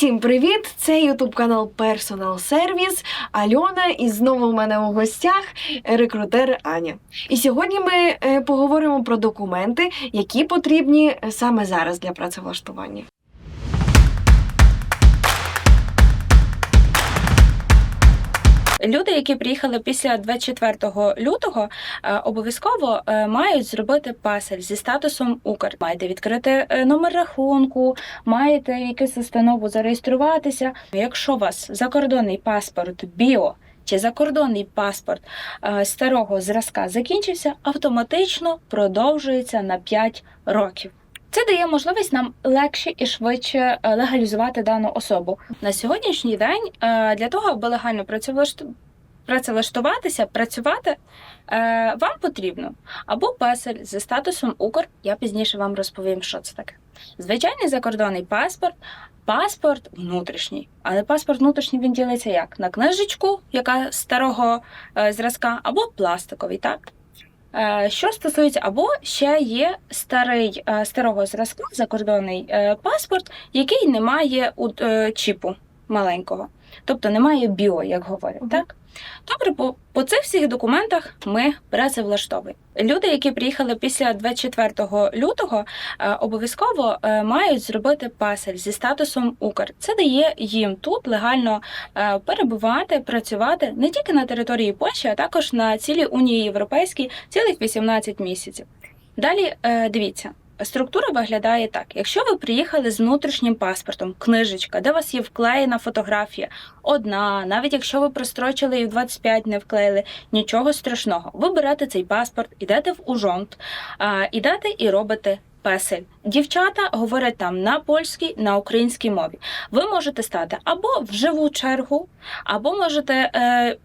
Усім привіт! Це Ютуб канал Personal Service Альона, і знову в мене у гостях рекрутер Аня. І сьогодні ми е, поговоримо про документи, які потрібні е, саме зараз для працевлаштування. Люди, які приїхали після 24 лютого, е, обов'язково е, мають зробити пасель зі статусом Укр. Маєте відкрити е, номер рахунку, маєте якусь установу зареєструватися. Якщо у вас закордонний паспорт біо. Чи закордонний паспорт старого зразка закінчився, автоматично продовжується на 5 років. Це дає можливість нам легше і швидше е, легалізувати дану особу. На сьогоднішній день е, для того, аби легально працевлашту- працевлаштуватися, працювати, е, вам потрібно або песель зі статусом Укр. Я пізніше вам розповім, що це таке. Звичайний закордонний паспорт, паспорт внутрішній. Але паспорт внутрішній він ділиться як? На книжечку, яка старого зразка, або пластиковий, так? Е, Що стосується, або ще є старий е, старого зразку закордонний е, паспорт, який не має чіпу маленького, тобто немає біо, як говорять. Мгм. Так добре, по, по цих всіх документах ми працевлаштовуємо. Люди, які приїхали після 24 лютого, е, обов'язково е, мають зробити пасель зі статусом Укр. Це дає їм тут легально е, перебувати, працювати не тільки на території Польщі, а також на цілій Унії Європейській цілих 18 місяців. Далі дивіться. Структура виглядає так: якщо ви приїхали з внутрішнім паспортом, книжечка, де у вас є вклеєна фотографія, одна, навіть якщо ви прострочили і в 25 не вклеїли, нічого страшного. Ви берете цей паспорт, ідете в ужонт, ідете і робите песель. Дівчата говорять там на польській, на українській мові. Ви можете стати або в живу чергу, або можете. Е,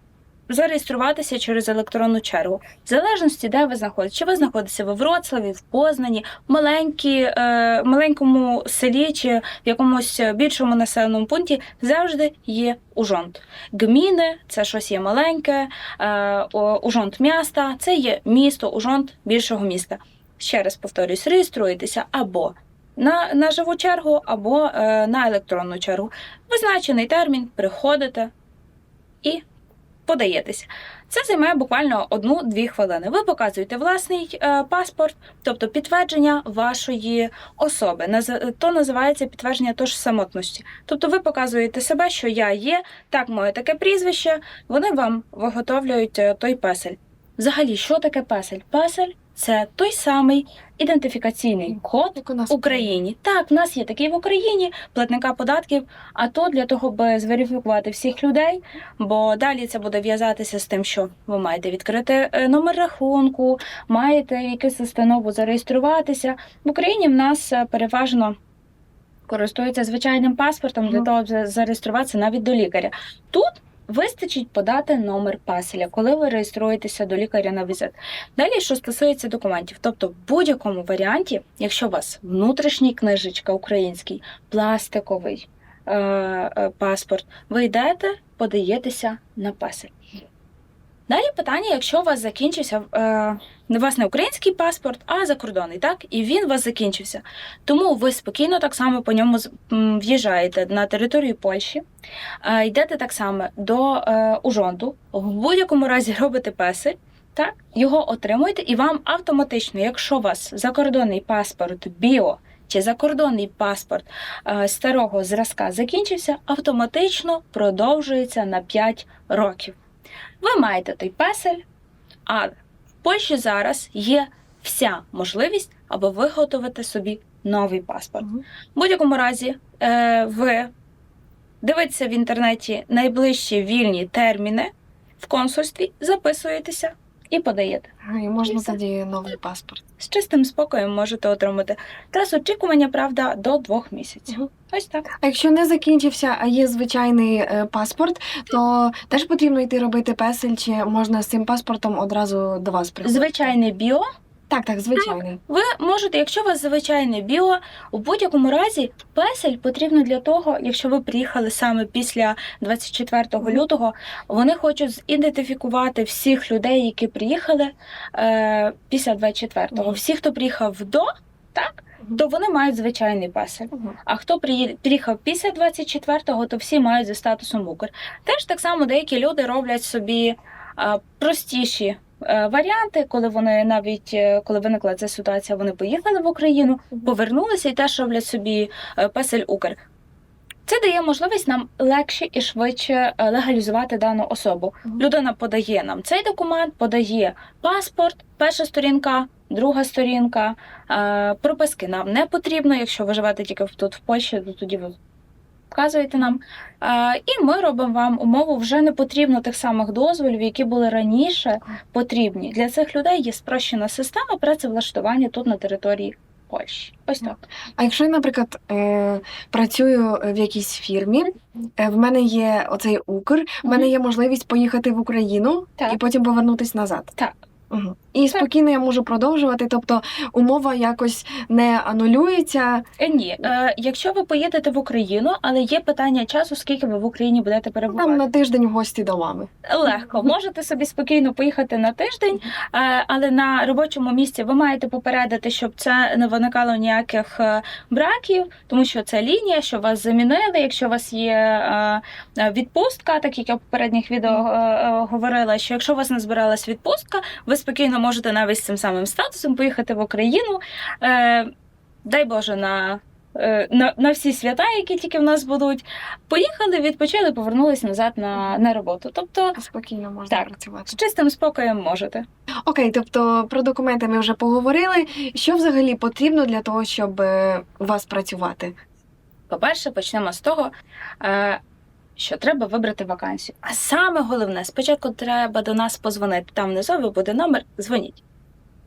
Зареєструватися через електронну чергу, в залежності, де ви знаходитесь. Чи ви знаходитеся в Вроцлаві, в Познані, в маленькі, е, маленькому селі чи в якомусь більшому населеному пункті, завжди є ужонт. Гміни це щось є маленьке, е, ужонт міста це є місто, ужонт більшого міста. Ще раз повторюсь, реєструєтеся або на, на живу чергу, або е, на електронну чергу. Визначений термін, приходите і подаєтеся. Це займає буквально одну-дві хвилини. Ви показуєте власний е, паспорт, тобто підтвердження вашої особи. То називається підтвердження тож самотності. Тобто ви показуєте себе, що я є, так моє таке прізвище, вони вам виготовлюють е, той песель. Взагалі, що таке песель? Песель це той самий ідентифікаційний код в Україні. Так, в нас є такий в Україні платника податків. А то для того, аби зверифікувати всіх людей, бо далі це буде в'язатися з тим, що ви маєте відкрити е, номер рахунку, маєте якусь установу зареєструватися. В Україні в нас е, переважно користуються звичайним паспортом для того, щоб зареєструватися навіть до лікаря. Тут вистачить подати номер паселя, коли ви реєструєтеся до лікаря на візит. Далі, що стосується документів, тобто в будь-якому варіанті, якщо у вас внутрішній книжечка український, пластиковий е, е, паспорт, ви йдете, подаєтеся на пасель. Далі питання, якщо у вас закінчився е, у вас не український паспорт, а закордонний, так? І він у вас закінчився. Тому ви спокійно так само по ньому в'їжджаєте на територію Польщі, е, йдете так само до е, в будь-якому разі робите песель, так? Його отримуєте, і вам автоматично, якщо у вас закордонний паспорт біо чи закордонний паспорт е, старого зразка закінчився, автоматично продовжується на 5 років. Ви маєте той песель, але в Польщі зараз є вся можливість, аби виготовити собі новий паспорт. В будь-якому разі, е, ви дивитеся в інтернеті найближчі вільні терміни. В консульстві, записуєтеся і подаєте. І можна І тоді новий паспорт. З чистим спокоєм можете отримати. Час очікування, правда, до двох місяців. Угу. Ось так. А якщо не закінчився, а є звичайний е, паспорт, то теж потрібно йти робити песель, чи можна з цим паспортом одразу до вас прийти? Звичайний біо Так, так, звичайний. Ви можете, якщо у вас звичайне біо, у будь-якому разі песель потрібно для того, якщо ви приїхали саме після 24 Мгм. лютого, вони хочуть ідентифікувати всіх людей, які приїхали е, після 24-го. Мгм. Всі, хто приїхав до, так, то вони мають звичайний пасель. Мгм. А хто приїхав після 24-го, то всі мають за статусом Укр. Теж так само деякі люди роблять собі а, простіші. Е, Варіанти, коли вони навіть е, коли виникла ця ситуація, вони поїхали в Україну, повернулися і теж роблять собі е, песель Укр. Це дає можливість нам легше і швидше легалізувати дану особу. Людина подає нам цей документ, подає паспорт, перша сторінка, друга сторінка. Прописки нам не потрібно. Якщо ви живете тільки тут в Польщі, то тоді ви вказуєте нам. І ми робимо вам умову. Вже не потрібно тих самих дозволів, які були раніше потрібні. Для цих людей є спрощена система працевлаштування тут на території Польщі. Ось так. А якщо я, наприклад, е, працюю в якійсь фірмі, е, в мене є оцей Укр, в мене є можливість поїхати в Україну Так. і потім повернутись назад. Так. Угу. І спокійно я можу продовжувати, тобто умова якось не анулюється. Е, Ні, е, якщо ви поїдете в Україну, але є питання часу, скільки ви в Україні будете перебувати. Там на тиждень в гості до мами. Легко, можете собі спокійно поїхати на тиждень, е, але на робочому місці ви маєте попередити, щоб це не виникало ніяких е, браків, тому що це лінія, що вас замінили. Якщо у вас є е, відпустка, так як я в попередніх відео е, е, говорила, що якщо у вас не збиралась відпустка, ви спокійно можете навіть з цим самим статусом поїхати в Україну. Е, Дай Боже на. е, На, на всі свята, які тільки в нас будуть, поїхали, відпочили, повернулись назад на, на роботу. Тобто Спокійно можна Так. працювати. з чистим спокоєм можете. Окей, тобто про документи ми вже поговорили. Що взагалі потрібно для того, щоб е, у вас працювати? По-перше, почнемо з того, е, що треба вибрати вакансію. А саме головне, спочатку треба до нас позвонити. Там внизу буде номер, дзвоніть.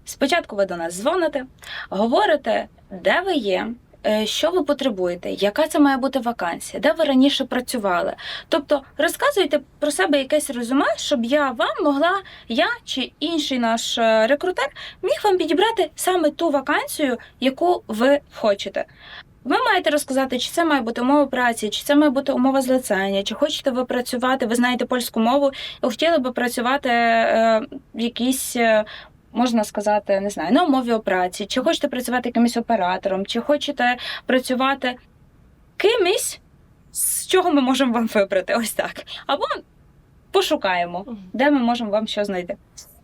Спочатку ви до нас дзвоните, говорите, де ви є. е, Що ви потребуєте, яка це має бути вакансія, де ви раніше працювали? Тобто розказуйте про себе якесь резюме, щоб я вам могла, я чи інший наш е, рекрутер міг вам підібрати саме ту вакансію, яку ви хочете. Ви маєте розказати, чи це має бути умова праці, чи це має бути умова злицення, чи хочете ви працювати, ви знаєте польську мову, і хотіли би працювати е, в якійсь. е, Можна сказати, не знаю, на умові о праці, чи хочете працювати якимось оператором, чи хочете працювати кимось, з чого ми можемо вам вибрати, ось так. Або пошукаємо, де ми можемо вам що знайти.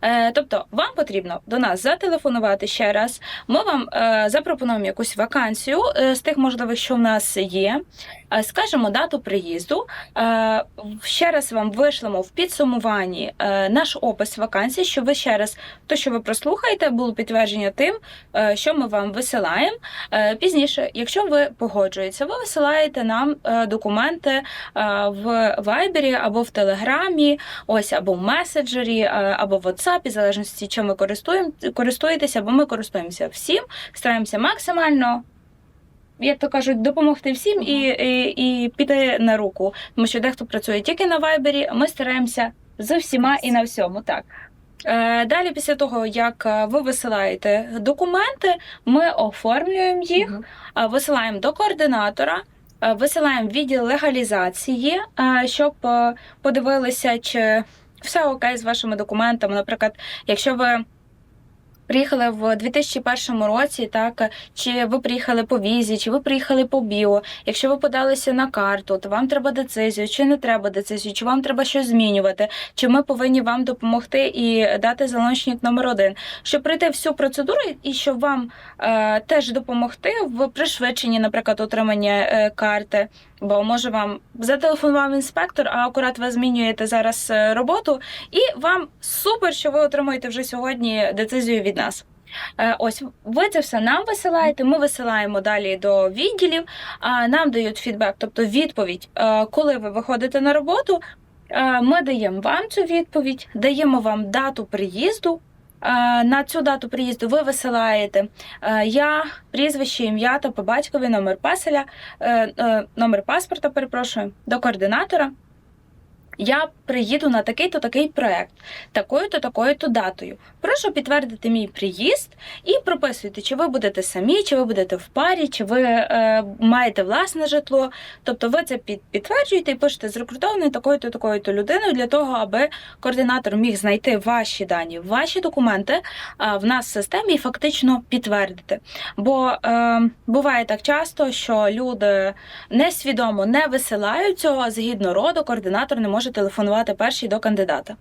Е, тобто, вам потрібно до нас зателефонувати ще раз. Ми вам е, запропонуємо якусь вакансію е, з тих можливих, що в нас є. Е, скажемо дату приїзду. Е, ще раз вам вишлемо в підсумуванні е, наш опис вакансії, щоб ви ще раз, то, що ви прослухаєте, було підтвердження тим, що ми вам висилаємо. Пізніше, якщо ви погоджуєтеся, ви висилаєте нам документи в Вайбері або в Телеграмі, ось або в меседжері, або в WhatsApp, в залежності, чим ви користуєтеся, бо ми користуємося всім, стараємося максимально. Як то кажуть, допомогти всім і, і, і піти на руку. Тому що дехто працює тільки на вайбері, ми стараємося з всіма і на всьому. Так. Е, Далі, після того, як е, ви висилаєте документи, ми оформлюємо їх, е, висилаємо до координатора, висилаємо відділ легалізації, щоб подивилися, чи все окей з вашими документами. Наприклад, якщо ви. Приїхали в 2001 році, так чи ви приїхали по візі, чи ви приїхали по біо. Якщо ви подалися на карту, то вам треба децизію, чи не треба децизію, чи вам треба щось змінювати, чи ми повинні вам допомогти і дати залончник номер один, щоб пройти всю процедуру і щоб вам е, теж допомогти в пришвидшенні, наприклад, отримання е, карти. Бо може вам зателефонував інспектор, а акурат ви змінюєте зараз е, роботу, і вам супер, що ви отримуєте вже сьогодні децизію від нас. Е, Ось ви це все нам висилаєте. Ми висилаємо далі до відділів. А нам дають фідбек, тобто відповідь, е, коли ви виходите на роботу. Е, Ми даємо вам цю відповідь, даємо вам дату приїзду. На цю дату приїзду ви висилаєте я, прізвище, ім'я та по батькові, номер паселя, номер паспорта, перепрошую, до координатора. Я приїду на такий-то такий проект, такою-то такою-то датою. Прошу підтвердити мій приїзд і прописуйте, чи ви будете самі, чи ви будете в парі, чи ви е, маєте власне житло. Тобто ви це під, підтверджуєте і пишете з рекрутованою такою-то такою-то людиною для того, аби координатор міг знайти ваші дані, ваші документи а, в нас в системі і фактично підтвердити. Бо е, буває так часто, що люди несвідомо не висилають цього згідно роду, координатор не може телефонувати перший до кандидата.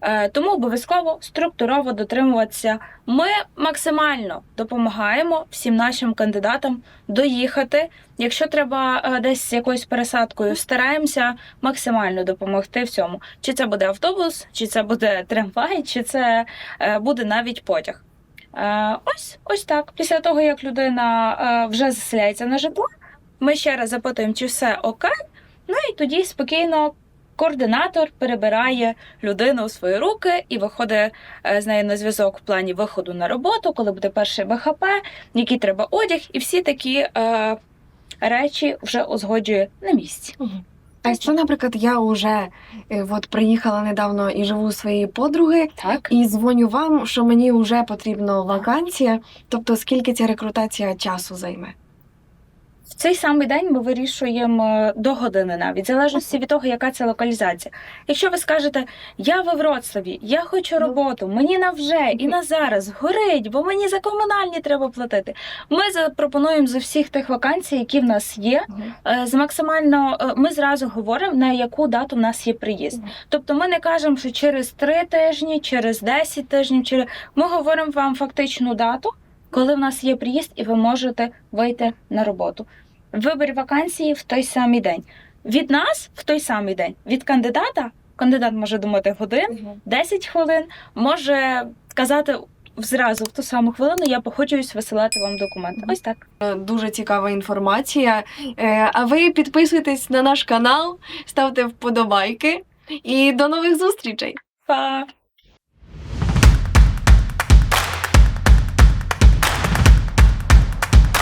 Е, Тому обов'язково структурово дотримуватися. Ми максимально допомагаємо всім нашим кандидатам доїхати. Якщо треба е, десь з якоюсь пересадкою, стараємося максимально допомогти в цьому. Чи це буде автобус, чи це буде трамвай, чи це е, буде навіть потяг. Ось ось так. Після того, як людина вже заселяється на житло, ми ще раз запитуємо, чи все окей. Ну і тоді спокійно координатор перебирає людину у свої руки і виходить е, з нею на зв'язок в плані виходу на роботу, коли буде перший ВХП, який треба одяг, і всі такі е, речі вже узгоджує на місці. А якщо, наприклад, я вже е, от приїхала недавно і живу у своєї подруги, Так. і дзвоню вам, що мені вже потрібна вакансія, тобто скільки ця рекрутація часу займе? В цей самий день ми вирішуємо е, до години навіть, в залежності від того, яка це локалізація. Якщо ви скажете, я в Вроцлаві, я хочу роботу, мені на вже і на зараз горить, бо мені за комунальні треба платити. Ми запропонуємо з усіх тих вакансій, які в нас є, е, з максимально е, ми зразу говоримо на яку дату в нас є приїзд. Тобто ми не кажемо, що через три тижні, через 10 тижнів, через ми говоримо вам фактичну дату, коли в нас є приїзд, і ви можете вийти на роботу. Вибір вакансії в той самий день. Від нас в той самий день. Від кандидата кандидат може думати годин, 10 хвилин, може сказати зразу в ту саму хвилину, я погоджуюсь висилати вам документи. Ось так. Е, Дуже цікава інформація. Е, А ви підписуйтесь на наш канал, ставте вподобайки і до нових зустрічей! Па!